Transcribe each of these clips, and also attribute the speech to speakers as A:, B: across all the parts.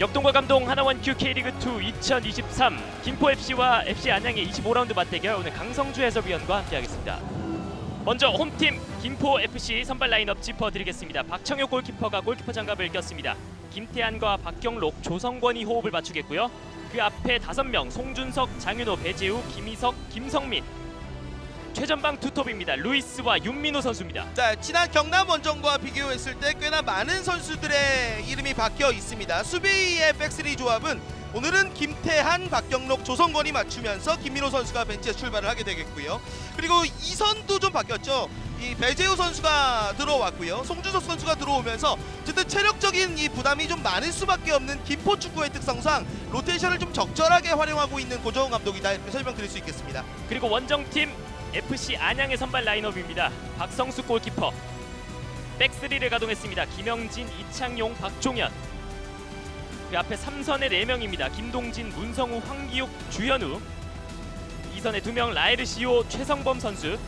A: 역동과 감동 하나원 큐 K리그2 2023 김포 FC와 FC 안양의 25라운드 맞대결 오늘 강성주 해설위원과 함께하겠습니다. 먼저 홈팀 김포 FC 선발 라인업 짚어드리겠습니다. 박청효 골키퍼가 골키퍼 장갑을 꼈습니다. 김태환과 박경록, 조성권이 호흡을 맞추겠고요. 그 앞에 다섯 명 송준석, 장윤호, 배재우, 김희석, 김성민. 최전방 투톱입니다. 루이스와 윤민호 선수입니다.
B: 자, 지난 경남 원정과 비교했을 때 꽤나 많은 선수들의 이름이 박혀 있습니다. 수비의 백스리 조합은 오늘은 김태한, 박경록, 조성권이 맞추면서 김민호 선수가 벤치에 출발을 하게 되겠고요. 그리고 이선도 좀 바뀌었죠. 이 배재우 선수가 들어왔고요. 송주석 선수가 들어오면서 어쨌든 체력적인 이 부담이 좀 많을 수밖에 없는 김포 축구의 특성상 로테이션을 좀 적절하게 활용하고 있는 고정훈 감독이다 이렇게 설명드릴 수 있겠습니다.
A: 그리고 원정팀 FC 안양의 선발 라인업입니다. 박성수 골키퍼, 백스리를 가동했습니다. 김영진, 이창용, 박종현. 그 앞에 3선의 4명입니다. 김동진, 문성우, 황기욱, 주현우. 2선의 2명 라에르시오, 최성범 선수.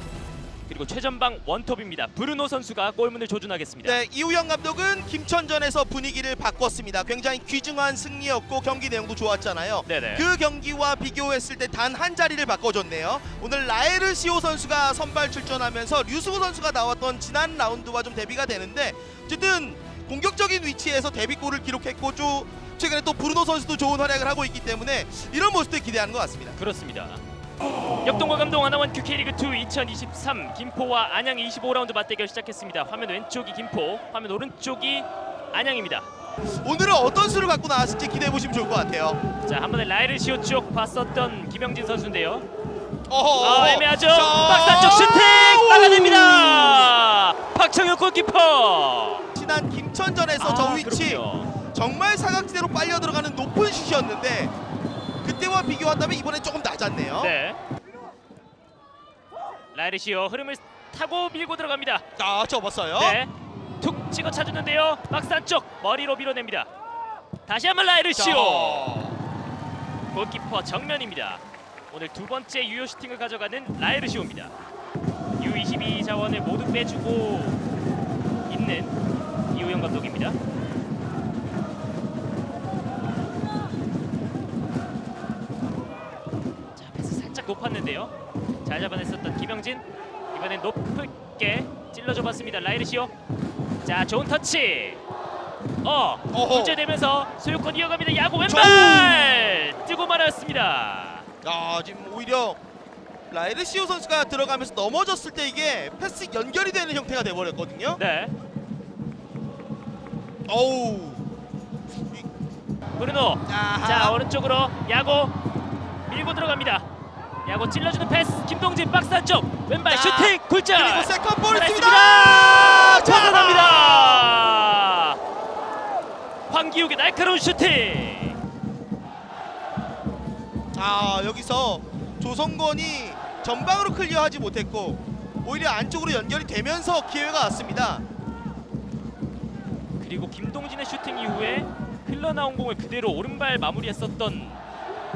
A: 그리고 최전방 원톱입니다. 브루노 선수가 골문을 조준하겠습니다.
B: 네, 이우영 감독은 김천전에서 분위기를 바꿨습니다. 굉장히 귀중한 승리였고 경기 내용도 좋았잖아요.
A: 네네.
B: 그 경기와 비교했을 때 단 한 자리를 바꿔줬네요. 오늘 라에르시오 선수가 선발 출전하면서 류수호 선수가 나왔던 지난 라운드와 좀 대비가 되는데 어쨌든 공격적인 위치에서 데뷔골을 기록했고 좀 최근에 또 브루노 선수도 좋은 활약을 하고 있기 때문에 이런 모습도 기대하는 것 같습니다.
A: 그렇습니다. 역동과 감동 하나원 큐K리그2 2023 김포와 안양의 25라운드 맞대결 시작했습니다. 화면 왼쪽이 김포, 화면 오른쪽이 안양입니다.
B: 오늘은 어떤 수를 갖고 나왔을지 기대해 보시면 좋을 것 같아요.
A: 자, 한 번에 라이르시오 쪽 봤었던 김영진 선수인데요.
B: 어허,
A: 아, 애매하죠.
B: 자,
A: 박스 안쪽 슈팅
B: 오!
A: 막아냅니다. 박청혁 골키퍼.
B: 지난 김천전에서
A: 아,
B: 저 위치
A: 그렇군요.
B: 정말 사각지대로 빨려 들어가는 높은 슛이었는데 그때와 비교한다면 이번엔 조금 낮았네요.
A: 네. 라이르시오 흐름을 타고 밀고 들어갑니다.
B: 아, 접었어요.
A: 네. 툭 찍어 차주는데요. 박스 안쪽 머리로 밀어냅니다. 다시 한번 라이르시오.
B: 자,
A: 골키퍼 정면입니다. 오늘 두 번째 유효 슈팅을 가져가는 라이르시오입니다. U22 자원을 모두 빼주고 있는 이우영 감독입니다. 높았는데요. 잘 잡아냈었던 김영진 이번엔 높게 찔러줘 봤습니다. 라이르시오. 자 좋은 터치. 어
B: 어허.
A: 문제되면서 소유권 이어갑니다. 야구 왼발 뜨고 말았습니다.
B: 아, 지금 오히려 라이르시오 선수가 들어가면서 넘어졌을 때 이게 패스 연결이 되는 형태가 돼 버렸거든요.
A: 네,
B: 어우. 이-
A: 브루노.
B: 아하.
A: 자 오른쪽으로 야구 밀고 들어갑니다. 야구 찔러주는 패스. 김동진 박스 안쪽 왼발
B: 자,
A: 슈팅 굴절.
B: 그리고 세컨 볼을
A: 살아있습니다.
B: 씁니다.
A: 벗어납니다. 황기욱의 날카로운 슈팅.
B: 아, 여기서 조성건이 전방으로 클리어하지 못했고 오히려 안쪽으로 연결이 되면서 기회가 왔습니다.
A: 그리고 김동진의 슈팅 이후에 흘러나온 공을 그대로 오른발 마무리했었던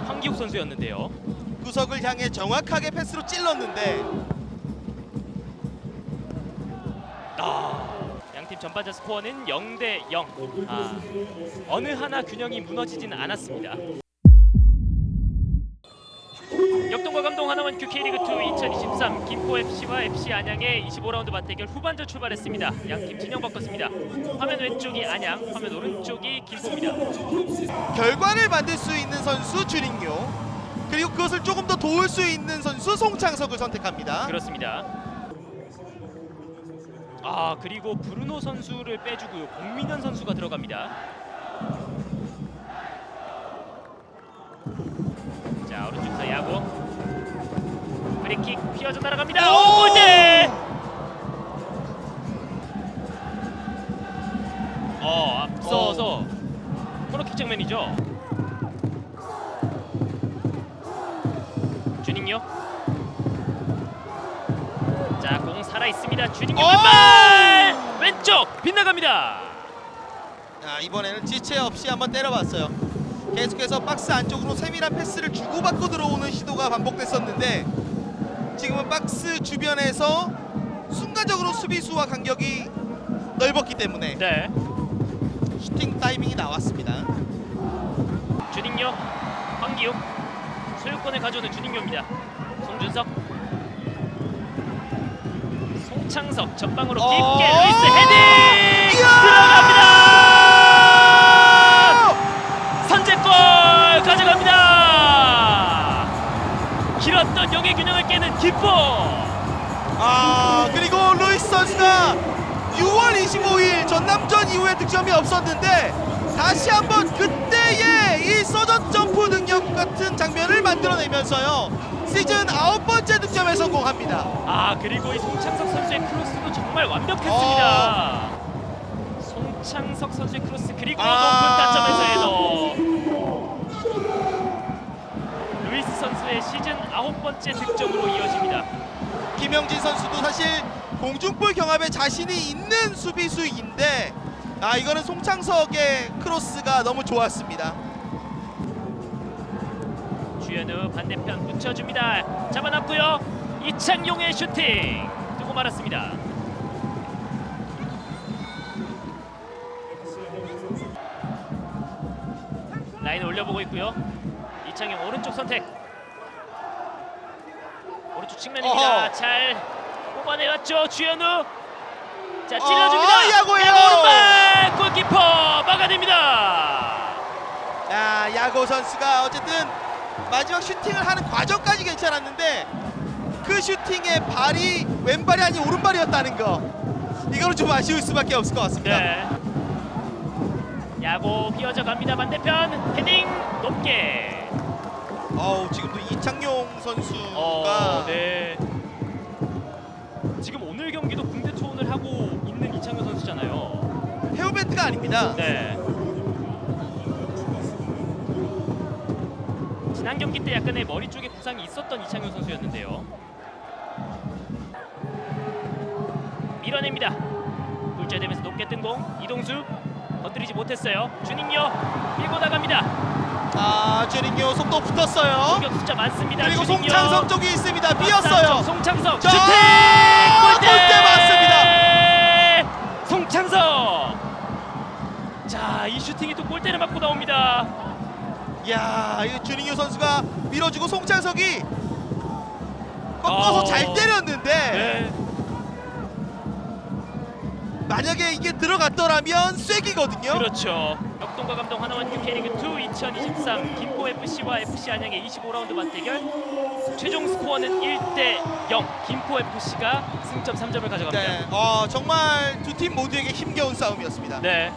A: 황기욱 선수였는데요.
B: 구석을 향해 정확하게 패스로 찔렀는데
A: 아, 양팀 전반전 스코어는 0대 0. 아, 어느 하나 균형이 무너지진 않았습니다. 역동과 감동 하나원 큐 K리그2 2023 김포 FC와 FC 안양의 25라운드 맞대결 후반전 출발했습니다. 양팀 진영 바꿨습니다. 화면 왼쪽이 안양, 화면 오른쪽이 김포입니다.
B: 결과를 만들 수 있는 선수 주닝요 그리고 그것을 조금 더 도울 수 있는 선수 송창석을 선택합니다.
A: 그렇습니다. 아 그리고 브루노 선수를 빼주고요. 공민현 선수가 들어갑니다. 자 오른쪽에서 야구 프리킥 휘어져 날아갑니다. 오 골대! 어 앞서서 코너킥 장면이죠. 주닝요. 자, 공 살아 있습니다. 주닝요
B: 오!
A: 왼발 왼쪽 빗나갑니다.
B: 아, 이번에는 지체 없이 한번 때려봤어요. 계속해서 박스 안쪽으로 세밀한 패스를 주고받고 들어오는 시도가 반복됐었는데 지금은 박스 주변에서 순간적으로 수비수와 간격이 넓었기 때문에
A: 네.
B: 슈팅 타이밍이 나왔습니다.
A: 주닝요 황기욱 소유권을 가져오는 주닝요입니다. 송준석 송창석 전방으로 깊게
B: 어!
A: 루이스 헤딩! 들어갑니다. 선제골 가져갑니다. 길었던 영의 균형을 깨는 기뻐.
B: 아 그리고 루이스 선수가 6월 25일 전남전 이후에 득점이 없었는데 다시 한번 그때의 이 서전 점프 능력 같은 장면을 만들어내면서요 시즌 아홉 번째 득점에 성공합니다.
A: 아 그리고 이 송창석 선수의 크로스도 정말 완벽했습니다. 송창석 선수의 크로스 그리고
B: 아.
A: 높은 타점에서 헤더. 루이스 선수의 시즌 아홉 번째 득점으로 이어집니다.
B: 김영진 선수도 사실 공중볼 경합에 자신이 있는 수비수인데 아 이거는 송창석의 크로스가 너무 좋았습니다.
A: 주현우 반대편 붙여줍니다. 잡아놨고요. 이창용의 슈팅 뜨고 말았습니다. 라인 올려보고 있고요. 이창용 오른쪽 선택. 오른쪽 측면입니다.
B: 어허.
A: 잘 뽑아내왔죠. 주현우. 자 찔러줍니다.
B: 어, 야구예요.
A: 야구 오른발 골키퍼 막아냅니다.
B: 야 야고 선수가 어쨌든 마지막 슈팅을 하는 과정까지 괜찮았는데 그 슈팅의 발이 왼발이 아닌 오른발이었다는 거 이거는 좀 아쉬울 수밖에 없을 것 같습니다.
A: 네. 야구 비어져 갑니다. 반대편 헤딩 높게.
B: 어우 지금도 이창용 선수가
A: 어, 네. 지금 오늘 경기도 군대
B: 밴드가 아닙니다.
A: 네. 지난 경기 때 약간의 머리 쪽에 부상이 있었던 이창현 선수였는데요. 밀어냅니다. 굴절되면서 높게 뜬 공 이동수 건드리지 못했어요. 주닝요 밀고 나갑니다.
B: 아 주닝요 속도 붙었어요.
A: 공격 숫자 많습니다.
B: 그리고
A: 주닝요.
B: 송창석 쪽이 있습니다. 비었어요. 자,
A: 슈팅
B: 골대
A: 맞습니다. 송창석 자이 슈팅이 또 골대를 맞고 나옵니다.
B: 야, 이 주닝요 선수가 밀어주고 송창석이 꺾어서
A: 어.
B: 잘 때렸는데
A: 네.
B: 만약에 이게 들어갔더라면 쐐기거든요.
A: 그렇죠. 역동과 감동 하나원 K리그 2 2023 김포 FC와 FC 안양의 25라운드 맞대결 최종 스코어는 1대 0 김포 FC가 승점 3점을 가져갑니다.
B: 네, 어, 정말 두 팀 모두에게 힘겨운 싸움이었습니다.
A: 네.